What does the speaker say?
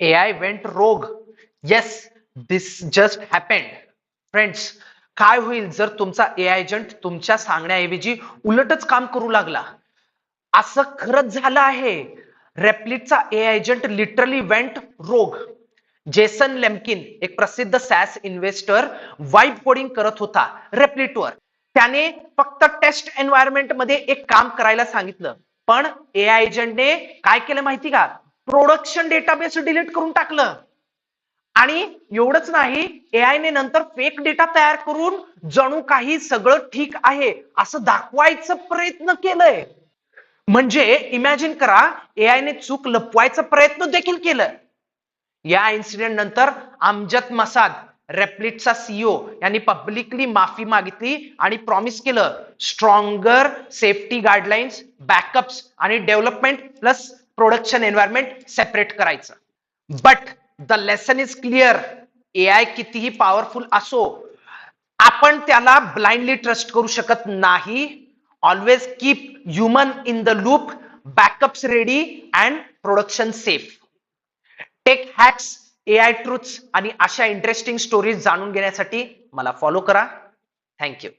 AI went rogue. Yes, this just happened. Friends काय होईल जर तुमचा एआय एजंट तुमच्या सांगण्याऐवजी उलटच काम करू लागला? असं खरंच झालं आहे. रेप्लिटचा AI agent literally went rogue Jason Lemkin एक प्रसिद्ध सॅस इन्व्हेस्टर वाईब कोडिंग करत होता रेप्लिटवर त्याने फक्त टेस्ट एन्व्हायरमेंटमध्ये एक काम करायला सांगितलं. पण एआय एजंटने काय केलं माहिती का? प्रोडक्शन डेटाबेस डिलीट करून टाकलं. आणि एवढंच नाही एआय ने नंतर फेक डेटा तयार करून जणू काही सगळं ठीक आहे असं दाखवायचं प्रयत्न केलंय. म्हणजे इमॅजिन करा एआय ने चूक लपवायचा प्रयत्न देखील केलं या इन्सिडेंट नंतर अमजद मसाद रेप्लिटचा सीईओ यांनी पब्लिकली माफी मागितली आणि प्रॉमिस केलं स्ट्रॉंगर सेफ्टी गाईडलाईन्स बॅकअप्स आणि development plus production environment separate करायचं. But the lesson is clear A I कितीही पॉवरफुल असो आपण त्याला ब्लाइंडली ट्रस्ट करू शकत नाही. Always keep human in the loop backups ready and production safe tech hacks AI truths आणि अशा इंटरेस्टिंग स्टोरीज जाणून घेण्यासाठी मला फॉलो करा. थँक्यू